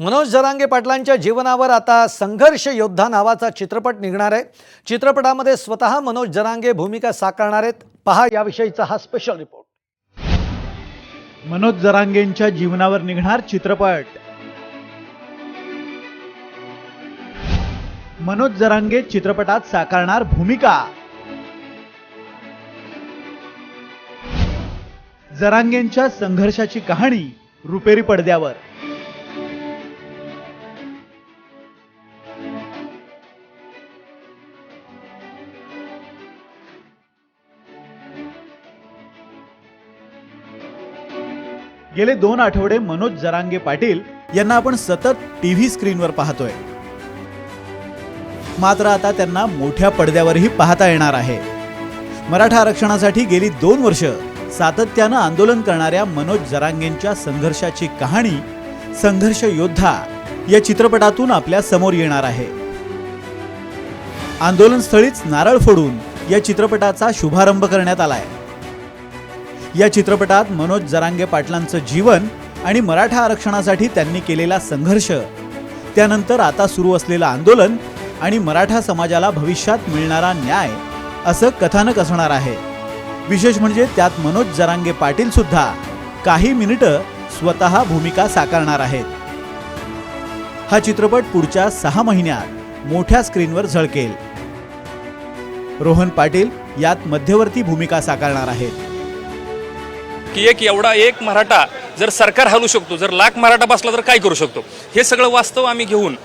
मनोज जरांगे पाटलांच्या जीवनावर आता संघर्ष योद्धा नावाचा चित्रपट निघणार आहे. चित्रपटामध्ये स्वतः मनोज जरांगे भूमिका साकारणार आहेत. पहा याविषयीचा हा स्पेशल रिपोर्ट मनोज जरांगेंच्या जीवनावर निघणार चित्रपट. मनोज जरांगे चित्रपटात साकारणार भूमिका. जरांगेंच्या संघर्षाची कहाणी रुपेरी पडद्यावर. गेले दोन आठवडे मनोज जरांगे पाटील यांना आपण सतत टी व्ही स्क्रीनवर पाहतोय. मात्र आता त्यांना मोठ्या पडद्यावरही पाहता येणार आहे. मराठा आरक्षणासाठी गेली दोन वर्ष सातत्यानं आंदोलन करणाऱ्या मनोज जरांगेंच्या संघर्षाची कहाणी संघर्ष योद्धा या चित्रपटातून आपल्यासमोर येणार आहे. आंदोलनस्थळीच नारळ फोडून या चित्रपटाचा शुभारंभ करण्यात आलाय. या चित्रपटात मनोज जरांगे पाटलांचं जीवन आणि मराठा आरक्षणासाठी त्यांनी केलेला संघर्ष. त्यानंतर आता सुरू असलेलं आंदोलन आणि मराठा समाजाला भविष्यात मिळणारा न्याय असं कथानक असणार आहे. विशेष म्हणजे त्यात मनोज जरांगे पाटील सुद्धा काही मिनिटं स्वतः भूमिका साकारणार आहेत. हा चित्रपट पुढच्या सहा महिन्यात मोठ्या स्क्रीनवर झळकेल. रोहन पाटील यात मध्यवर्ती भूमिका साकारणार आहेत. की एक एवढा एक मराठा जर सरकार हलू शकतो जर लाख मराठा बसला तर काय करू शकतो? हे सगळं वास्तव आम्ही घेऊन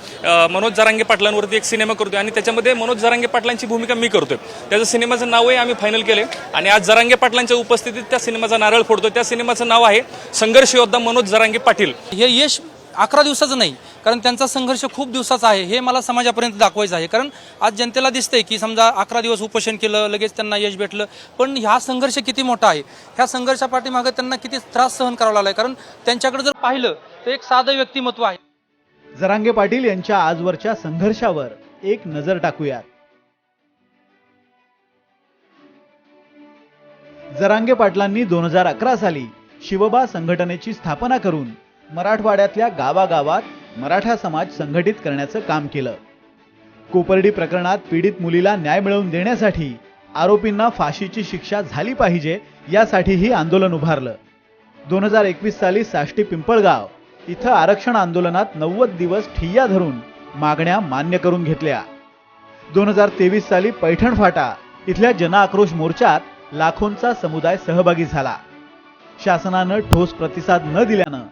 मनोज जरांगे पाटलांवरती एक सिनेमा करतोय आणि त्याच्यामध्ये मनोज जरांगे पाटलांची भूमिका मी करतोय. त्याचं सिनेमाचं नावही आम्ही फायनल केले आणि आज जरांगे पाटलांच्या उपस्थितीत त्या सिनेमाचा नारळ फोडतोय. त्या सिनेमाचं नाव आहे संघर्ष योद्धा मनोज जरांगे पाटील. हे यश अकरा दिवसाचं नाही कारण त्यांचा संघर्ष खूप दिवसाचा आहे हे मला समाजापर्यंत दाखवायचं आहे. कारण आज जनतेला दिसतंय की समजा अकरा दिवस उपोषण केलं लगेच त्यांना यश भेटलं पण हा संघर्ष किती मोठा आहे? ह्या संघर्षापाठीमागे त्यांना किती त्रास सहन करावा लागला कारण त्यांच्याकडे जर पाहिलं तर एक साधं व्यक्तिमत्व आहे. जरांगे पाटील यांच्या आजवरच्या संघर्षावर एक नजर टाकूयात. जरांगे पाटलांनी दोन हजार अकरा साली शिवबा संघटनेची स्थापना करून मराठवाड्यातल्या गावागावात मराठा समाज संघटित करण्याचं काम केलं. कोपर्डी प्रकरणात पीडित मुलीला न्याय मिळवून देण्यासाठी आरोपींना फाशीची शिक्षा झाली पाहिजे यासाठीही आंदोलन उभारलं. दोन हजार एकवीस साली साष्टी पिंपळगाव इथं आरक्षण आंदोलनात नव्वद दिवस ठिय्या धरून मागण्या मान्य करून घेतल्या. दोन हजार तेवीस साली पैठण फाटा इथल्या जनआक्रोश मोर्चात लाखोंचा समुदाय सहभागी झाला. शासनानं ठोस प्रतिसाद न दिल्यानं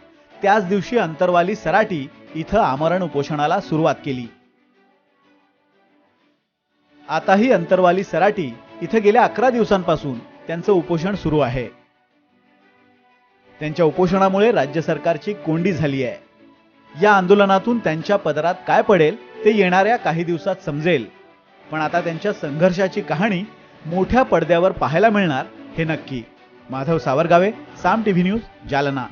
त्याच दिवशी अंतरवाली सराटी इथं आमरण उपोषणाला सुरुवात केली. आताही अंतरवाली सराटी इथं गेल्या अकरा दिवसांपासून त्यांचं उपोषण सुरू आहे. त्यांच्या उपोषणामुळे राज्य सरकारची कोंडी झाली आहे. या आंदोलनातून त्यांच्या पदरात काय पडेल ते येणाऱ्या काही दिवसात समजेल. पण आता त्यांच्या संघर्षाची कहाणी मोठ्या पडद्यावर पाहायला मिळणार हे नक्की. Madhav Savargave Saam TV news Jalna.